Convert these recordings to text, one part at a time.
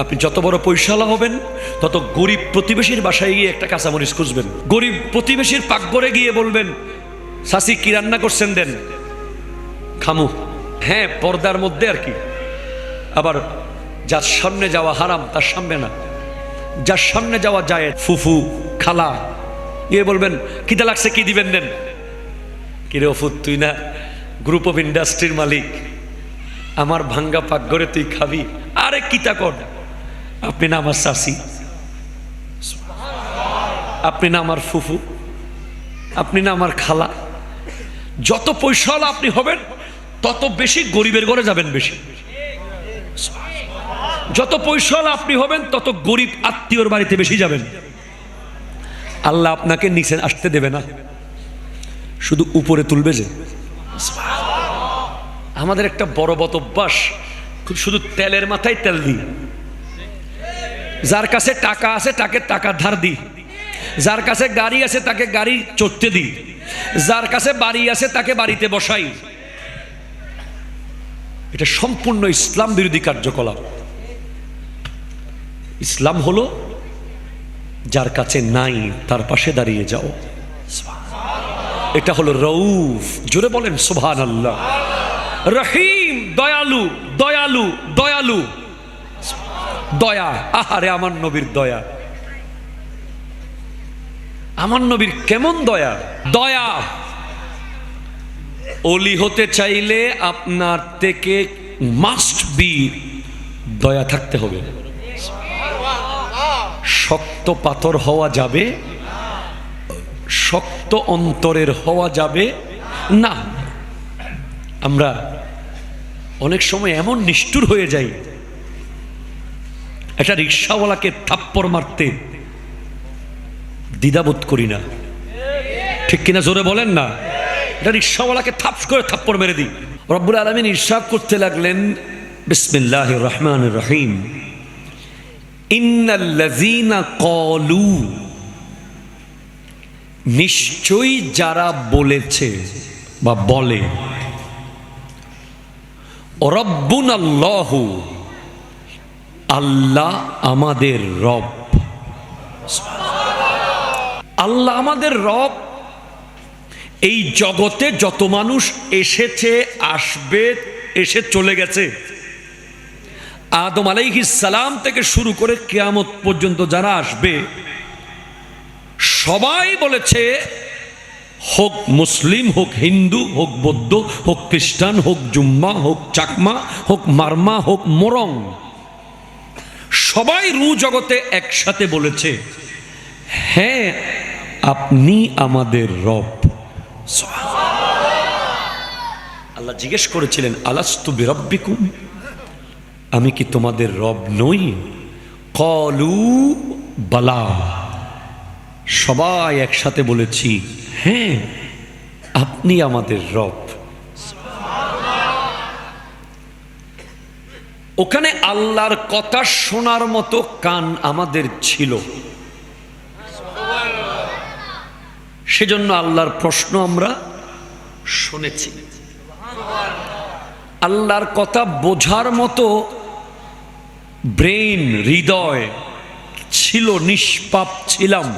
আপনি যত বড় পয়সালা হবেন, তত গরিব প্রতিবেশীর বাসায় গিয়ে একটা কাঁচামরিচ খুঁজবেন। গরিব প্রতিবেশীর পাকঘরে গিয়ে বলবেন শাসি কি রান্না করছেন দেন? খামু। হ্যাঁ পর্দার মধ্যে আর কি। আবার যার সামনে যাওয়া হারাম, তার সামনে না। যার সামনে যাওয়া যায়, ফুফু, খালা। ইয়ে বলবেন কিতা লাগছে, কি দিবেন দেন? কিরে অফুত, তুই না গ্রুপ অফ ইন্ডাস্ট্রির মালিক। আমার ভাঙ্গা পাকঘরে তুই খাবি। আরে কিতা কর? আপনি না আমার শাসি আপনি না আমার ফুফু। আপনি না আমার খালা। যত পয়সাওয়ালা আপনি হবেন, তত বেশি গরিবের ঘরে যাবেন বেশি। যত পয়সাওয়ালা আপনি হবেন, তত গরিব আত্মীয়র বাড়িতে বেশি যাবেন। আল্লাহ আপনাকে নিচে আসতে দেবে না। শুধু উপরে তুলবে যে। আমাদের একটা বড় বত অভ্যাস, খুব শুধু তেলের মাথায় তেল দিই। যার কাছে টাকা আছে তাকে টাকা ধার দিই যার কাছে গাড়ি আছে তাকে গাড়ি চড়তে দিই যার কাছে বাড়ি আছে তাকে বাড়িতে বসাই। এটা সম্পূর্ণ ইসলাম বিরোধী কার্যকলাপ। ইসলাম হলো যার কাছে নাই তার পাশে দাঁড়িয়ে যাও। এটা হলো রৌফ জোরে বলেন সোভান আল্লাহ রহিম, দয়ালু দয়ালু দয়ালু। দয়া, আহারে আমার নবীর দয়া। আমার নবীর কেমন দয়া? দয়া। অলি হতে চাইলে আপনার থেকে মাস্ট বি দয়া থাকতে হবে। শক্ত পাথর হওয়া যাবে, শক্ত অন্তরের হওয়া যাবে। না, আমরা অনেক সময় এমন নিষ্ঠুর হয়ে যাই একটা রিক্সাওয়ালাকে থাপ্পড় মারতে দ্বিধাবোধ করি না। ঠিক কিনা জোরে বলেন না? এটা রিক্সাওয়ালাকে থাপ করে থাপ্পড় মেরে দিই। রব্বুল আলমিন ইরশাদ করতে লাগলেন বিসমিল্লাহ রহমান রহিম। কলু নিশ্চয়ই যারা বলেছে বা বলে রব্বুন আল্লাহ আল্লাহ আমাদের রব। আল্লাহ আমাদের রব। এই জগতে যত মানুষ এসেছে, আসবে, এসে চলে গেছে। আদম সালাম থেকে শুরু করে কেয়ামত পর্যন্ত যারা আসবে, সবাই বলেছে, হোক মুসলিম, হোক হিন্দু, হোক বৌদ্ধ, হোক খ্রিস্টান, হোক জুম্মা, হোক চাকমা, হোক মারমা, হোক মোরং। সবাই রু জগতে একসাথে বলেছে হ্যাঁ আপনি আমাদের রব। আল্লাহ জিজ্ঞেস করেছিলেন, আলাস্তু বিরব্বিকুম? আমি কি তোমাদের রব নই? কলু বালা। সবাই একসাথে বলেছি হ্যাঁ আপনি আমাদের রব। ওখানে আল্লাহর কথা শোনার মতো কান আমাদের ছিল। সেজন্য আল্লাহর প্রশ্ন আমরা শুনেছি। আল্লাহর কথা বোঝার মতো ব্রেন হৃদয় ছিল, নিষ্পাপ ছিলাম।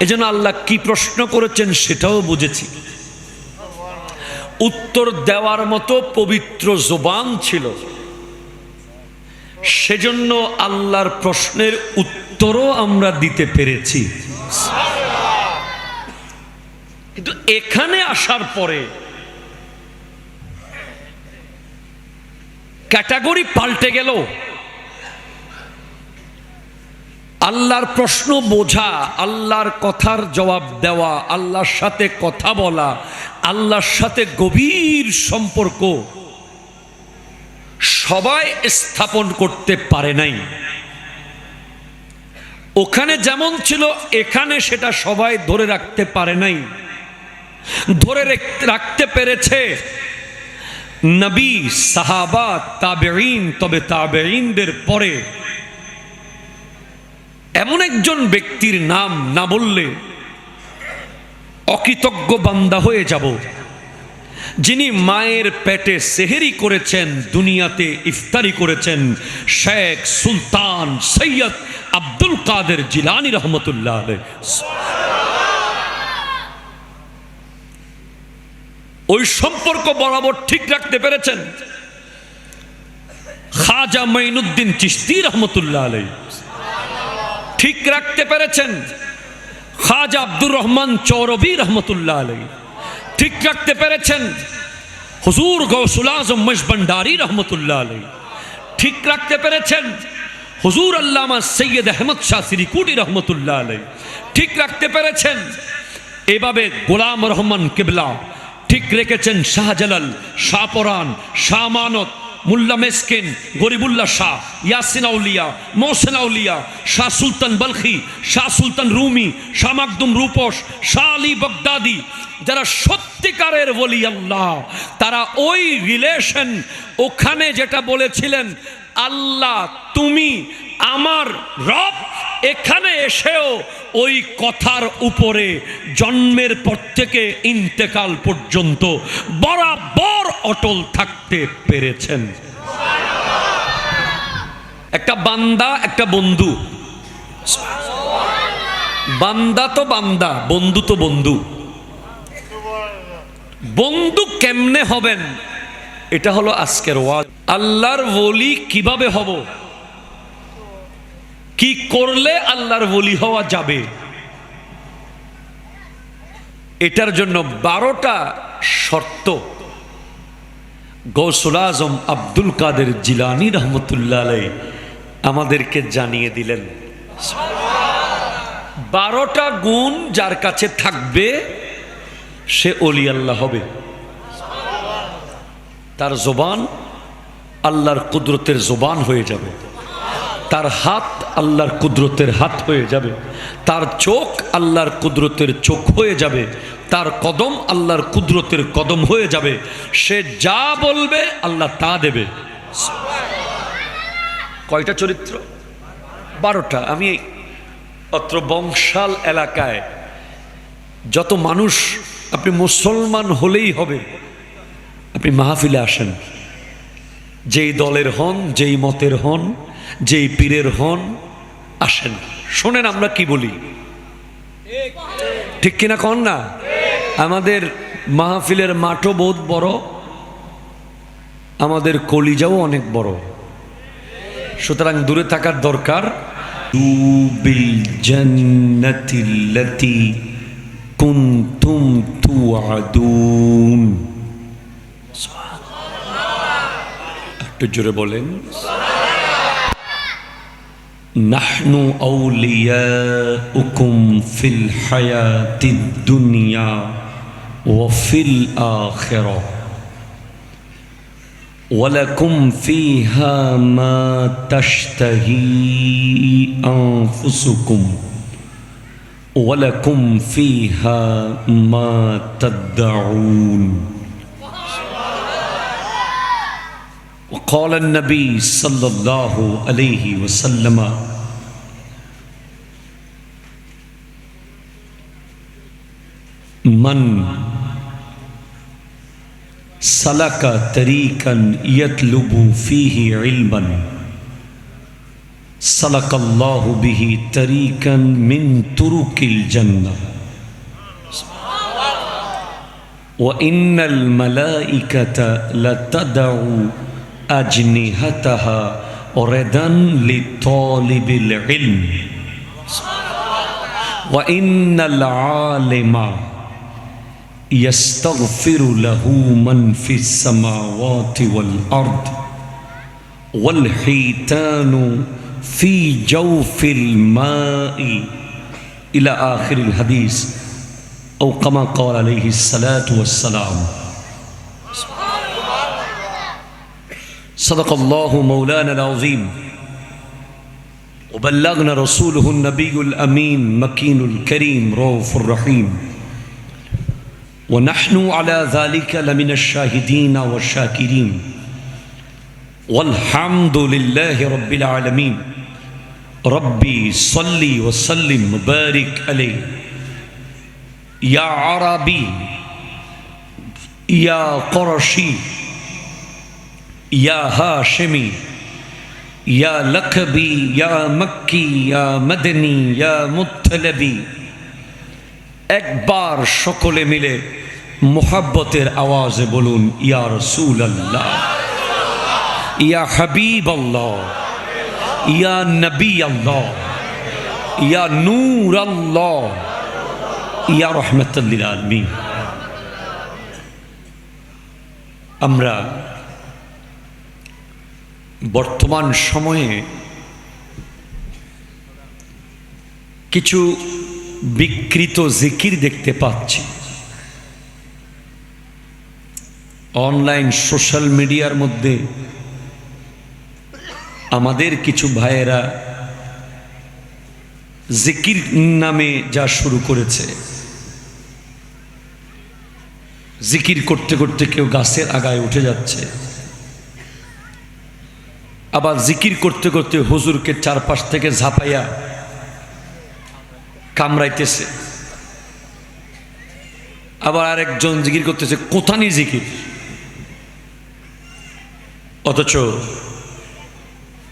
এজন্য আল্লাহ কি প্রশ্ন করেছেন সেটাও বুঝেছি। উত্তর দেওয়ার মতো পবিত্র জোবান ছিল। সেজন্য আল্লাহর প্রশ্নের উত্তরও আমরা দিতে পেরেছি। কিন্তু এখানে আসার পরে ক্যাটাগরি পাল্টে গেল। আল্লাহর প্রশ্ন বোঝা, আল্লাহর কথার জবাব দেওয়া, আল্লাহর সাথে কথা বলা, আল্লাহর সাথে গভীর সম্পর্ক সবাই স্থাপন করতে পারে নাই। ওখানে যেমন ছিল, এখানে সেটা সবাই ধরে রাখতে পারে নাই। ধরে রাখতে পেরেছে নবী, সাহাবা তাবেইন তবে তাবেইনদের পরে এমন একজন ব্যক্তির নাম না বললে অকৃতজ্ঞ বান্দা হয়ে যাব যিনি মায়ের পেটে সেহেরি করেছেন, দুনিয়াতে ইফতারি করেছেন, শেখ সুলতান সৈয়দ আব্দুল কাদের জিলানি রহমতুল্লাহ। ওই সম্পর্ক বরাবর ঠিক রাখতে পেরেছেন খাজা মাইনুদ্দিন চিস্তি রহমতুল্লাহ আলাই ঠিক রাখতে পেরেছেন। খাজা আব্দুর রহমান চৌরবি রহমতুল্লাহ আলাই ঠিক রাখতে পেরেছেন। হুজুর গৌসুল আজম মশবন্ডারি রহমতুল্লাহ আলাই ঠিক রাখতে পেরেছেন। হুজুর আল্লামা সৈয়দ আহমদ শাহ সিরিকুটি রহমতুল্লাহ আলাই ঠিক রাখতে পেরেছেন। এভাবে গোলাম রহমান কিবলা ঠিক রেখেছেন শাহজালাল, শাহপরান, শাহ মানত মুল্লা মেসকেন, গরিবুল্লাহ শাহ, ইয়াসিন আউলিয়া, মোহসেন আউলিয়া, শাহ সুলতান বলখি, শাহ সুলতান রুমি, শাহ মাকদুম রূপস, শাহ আলী বগদাদি, যারা সত্যিকারের বলি আল্লাহ, তারা ওই রিলেশন ওখানে যেটা বলেছিলেন আল্লাহ, তুমি আমার রব, এখানে এসেও ওই কথার উপরে জন্মের পর থেকে ইন্তেকাল পর্যন্ত বরাবর অটল থাকতে পেরেছেন। একটা বান্দা, একটা বন্ধু। বান্দা তো বান্দা, বন্ধু তো বন্ধু। বন্ধু কেমনে হবেন? এটা হলো আজকের ওয়াজ। আল্লাহর বলি কীভাবে হব? কি করলে আল্লাহর বলি হওয়া যাবে? এটার জন্য বারোটা শর্ত। গৌসুল আজম আব্দুল কাদের জিলানি রহমতুল্লাহ আমাদেরকে জানিয়ে দিলেন। বারোটা গুণ যার কাছে থাকবে, সে অলি আল্লাহ হবে। তার জবান আল্লাহর কুদরতের জবান হয়ে যাবে। তার হাত আল্লাহর কুদরতের হাত হয়ে যাবে। তার চোখ আল্লাহর কুদরতের চোখ হয়ে যাবে। তার কদম আল্লাহর কুদরতের কদম হয়ে যাবে। সে যা বলবে আল্লাহ তা দেবে। কয়টা চরিত্র? বারোটা। আমি অত্র বংশাল এলাকায় যত মানুষ, আপনি মুসলমান হলেই হবে। আপনি মাহফিলে আসেন। যেই দলের হন, যেই মতের হন, যেই পীরের হন, আসেন। শোনেন আমরা কি বলি। ঠিক কিনা কন না? আমাদের মাহফিলের মাঠও বহুত বড়, আমাদের কলিজাও অনেক বড়। সুতরাং দূরে থাকার দরকার। কুনতুম তুআদুন। একটু জোরে বলেন نحن أولياؤكم في الحياة الدنيا وفي الآخرة ولكم فيها ما تشتهي أنفسكم ولكم فيها ما تدعون وقال النبي صلى الله عليه وسلم من سلك طريقا يطلب فيه علما سلك الله به طريقا من طرق الجنة. وإن الملائكة لتدعو اجنحتها ردا لطالب العلم. وإن العالم يستغفر له من في السماوات والأرض والحيتان في جوف الماء. إلى آخر الحديث. أو كما قال عليه الصلاة والسلام. صدق الله مولانا العظيم. وبلغنا رسوله النبي الأمين مكين الكريم رؤوف الرحيم. ونحن على ذلك لمن الشاهدين والشاكرين. والحمد لله رب العالمين. ربي صلي وسلم وبارك عليه. يا عربي يا قرشي ইয়া হাশেমি ইয়া লখবি ইয়া মক্কি ইয়া মদনী ইয়া মুথলবি একবার সকলে মিলে মোহাব্বতের আওয়াজে বলুন, ইয়া রসুল আল্লাহ ইয়া হাবিব আল্লাহ ইয়া নবী আল্লাহ ইয়া নূর আল্লাহ ইয়া রহমতুল্লিল আলমী আমরা বর্তমান সময়ে কিছু বিকৃত জিকির দেখতে পাচ্ছি। অনলাইন সোশ্যাল মিডিয়ার মধ্যে আমাদের কিছু ভাইয়েরা জিকির নামে যা শুরু করেছে। জিকির করতে করতে কেউ গাছের আগায় উঠে যাচ্ছে। আবার জিকির করতে করতে হুজুরকে চারপাশ থেকে ঝাঁপাইয়া কামড়াইতেছে। আবার আরেকজন জিকির করতেছে, কোথানি জিকির? অথচ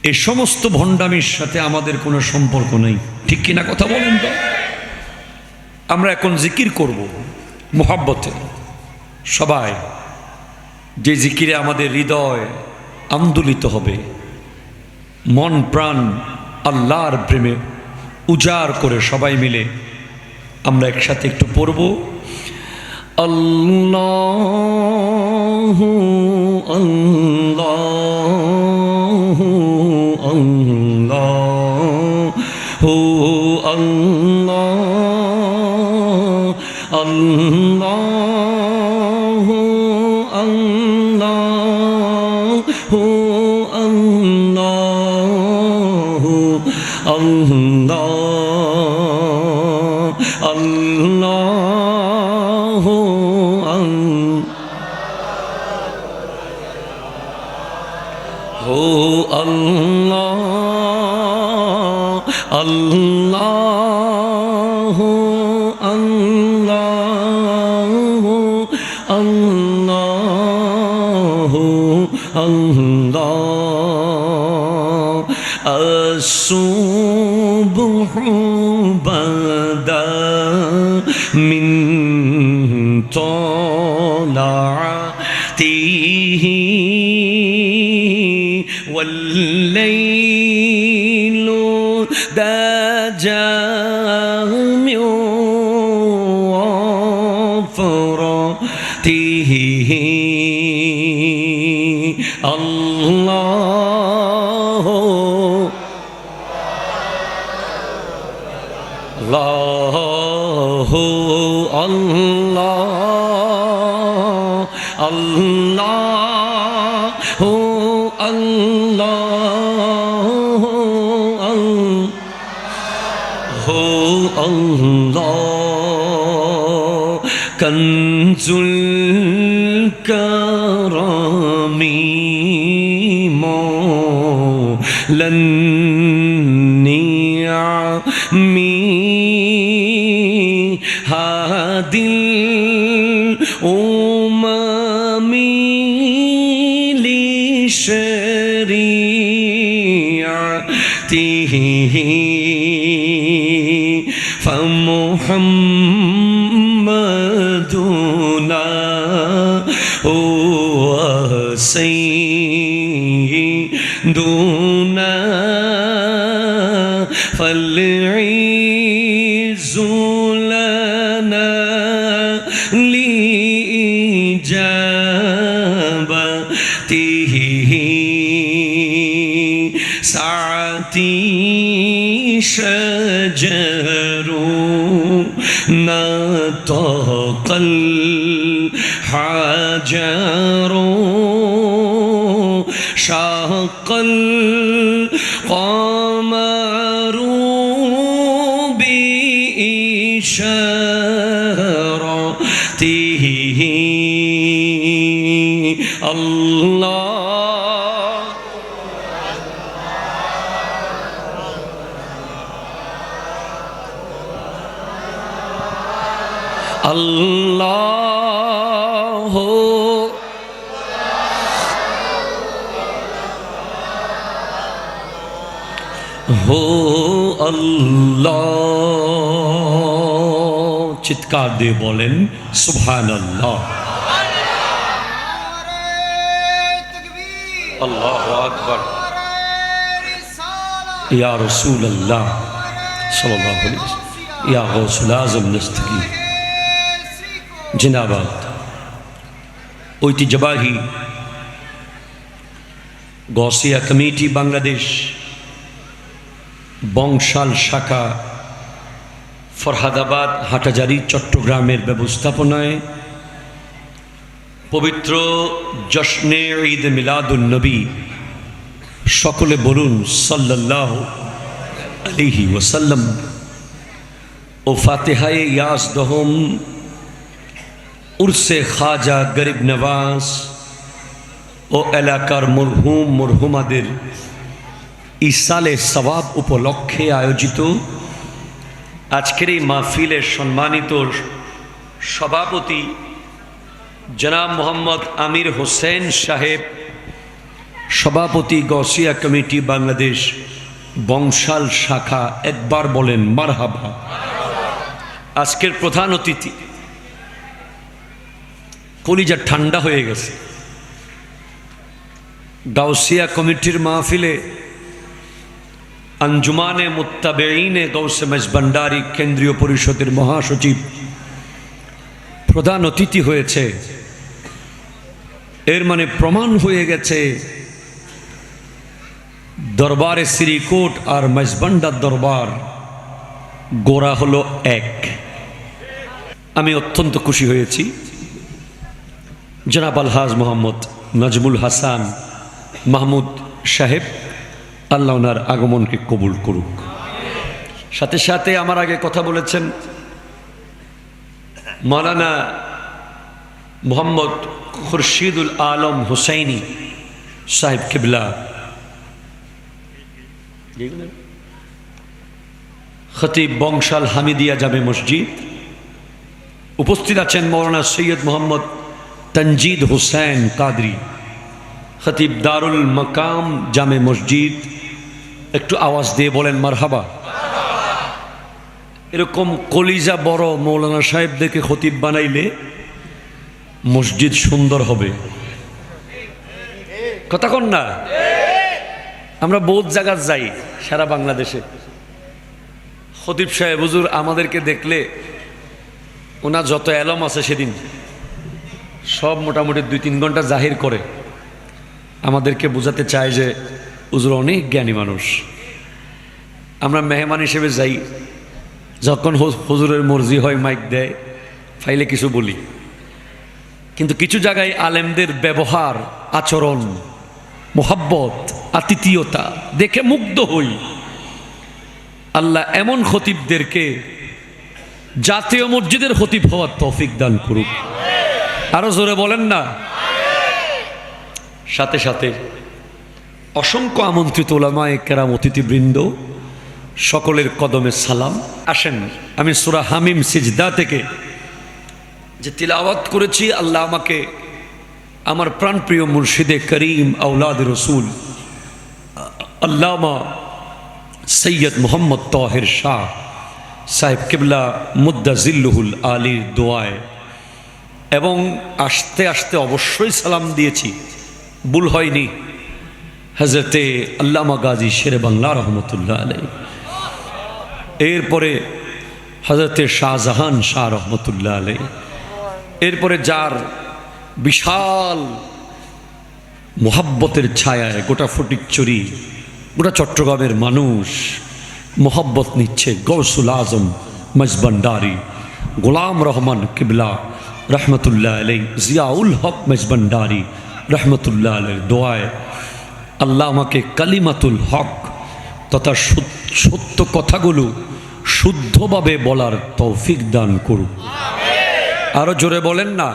এই সমস্ত ভণ্ডামির সাথে আমাদের কোনো সম্পর্ক নেই। ঠিক কিনা কথা বলেন তো? আমরা এখন জিকির করব মোহাব্বতে। সবাই, যে জিকিরে আমাদের হৃদয় আন্দোলিত হবে মন প্রাণ আল্লাহর প্রেমে উজাড় করে সবাই মিলে আমরা একসাথে একটু পড়ব। আল্লাহ আল্লাহ হো আল্লাহ আল্লাহ وفرته الله الله الله الله الله الله كنز مولى النعم هادي لإجابته ساعتي شجر نطق الحجر شق الله هو الله চিৎকার দিয়ে বলেন সুবহান আল্লাহ আল্লাহ আকবর ইয়া রসুল আল্লাহ সাল্লাহ ইয়া গৌসুল আজম নস্তগী জিন্দাবাদ। ঐতিহ্যবাহী গসিয়া কমিটি বাংলাদেশ বংশাল শাখা ফরহাদাবাদ হাটাজারি চট্টগ্রামের ব্যবস্থাপনায় পবিত্র জশ্নে ঈদ মিলাদুল নবী। সকলে বলুন সাল্লাল্লাহ আলিহি ওসাল্লাম ও ফাতেহায়ে ইয়াস দহম উর্সে খাজা গরিব নওয়াজ ও এলাকার মরহুম মরহুমাদের ইসালে সবাব উপলক্ষে আয়োজিত আজকের এই মাহফিলের সম্মানিত সভাপতি জনাব মোহাম্মদ আমির হোসেন সাহেব, সভাপতি গসিয়া কমিটি বাংলাদেশ বংশাল শাখা, একবার বলেন মারহাবা। আজকের প্রধান অতিথি কলিজা ঠান্ডা হয়ে গেছে। গাউসিয়া কমিটির মাহফিলে আঞ্জুমানে মুত্তাবেইনে গৌসে মেজবান্ডারি কেন্দ্রীয় পরিষদের মহাসচিব প্রধান অতিথি হয়েছে। এর মানে প্রমাণ হয়ে গেছে দরবারে শ্রীকোট আর মেজবান্ডার দরবার গোড়া হলো এক। আমি অত্যন্ত খুশি হয়েছি। জনাব আলহাজ মোহাম্মদ নজমুল হাসান মাহমুদ সাহেব, আল্লাহ ওনার আগমনকে কবুল করুক। সাথে সাথে আমার আগে কথা বলেছেন মৌলানা মোহাম্মদ খুরশিদুল আলম হুসাইনি সাহেব কিবলা। খতিব বংশাল হামিদিয়া জামে মসজিদ। উপস্থিত আছেন মৌলানা সৈয়দ মোহাম্মদ তঞ্জিদ হুসেন কাদরি, খতিব দারুল মকাম জামে মসজিদ। একটু আওয়াজ দিয়ে বলেন, মারহাবা। এরকম কলিজা বড় মৌলানা সাহেব দেখে খতিব বানাইলে মসজিদ সুন্দর হবে। কথা কন না? আমরা বহুত জায়গা যাই সারা বাংলাদেশে। খতিব সাহেব, হুজুর, আমাদেরকে দেখলে ওনার যত অ্যালম আছে সেদিন সব মোটামুটি দুই তিন ঘণ্টা জাহির করে। আমাদেরকে বোঝাতে চায় যে হুজুর অনেক জ্ঞানী মানুষ। আমরা মেহমান হিসেবে যাই। যখন হুজুরের মর্জি হয়, মাইক দেয়, ফাইলে কিছু বলি। কিন্তু কিছু জায়গায় আলেমদের ব্যবহার, আচরণ, মোহাব্বত, আতিথীয়তা দেখে মুগ্ধ হই। আল্লাহ এমন খতিবদেরকে জাতীয় মসজিদের খতিব হওয়ার তৌফিক দান করুক। আরও জোরে বলেন না। সাথে সাথে অসংখ্য আমন্ত্রিত ওলামায় কেরাম, অতিথিবৃন্দ, সকলের কদমে সালাম। আসেন, আমি সুরা হামিম সিজদা থেকে যে তিলাওয়াত করেছি, আল্লাহ আমাকে আমার প্রাণপ্রিয় মুর্শিদে করিম আউলাদ রসুল, আল্লামা সৈয়দ মোহাম্মদ তহের শাহ সাহেব কিবলা মুদাজিল্লুহুল আলীর দোয়ায় এবং আসতে আসতে অবশ্যই সালাম দিয়েছি। ভুল হয়নি। হজরতে আল্লামা গাজী শেরে বাংলা রহমতুল্লাহ আলাই এরপরে হজরতে শাহজাহান শাহ রহমতুল্লাহ আলাই এরপরে যার বিশাল মোহাব্বতের ছায়ায় গোটা ফটিকচুরি গোটা চট্টগ্রামের মানুষ মোহাব্বত নিচ্ছে গৌসুল আজম মজবন্ডারি গোলাম রহমান কিবলা রহমতুল্লাহ আলাই জিয়াউল হক মেজবান্ডারি, রহমতুল্লাহ আলাই দোয়ায় আল্লাহ আমাকে কালিমাতুল হক তথা সত্য কথাগুলো শুদ্ধভাবে বলার তৌফিক দান করুক। আরও জোরে বলেন না?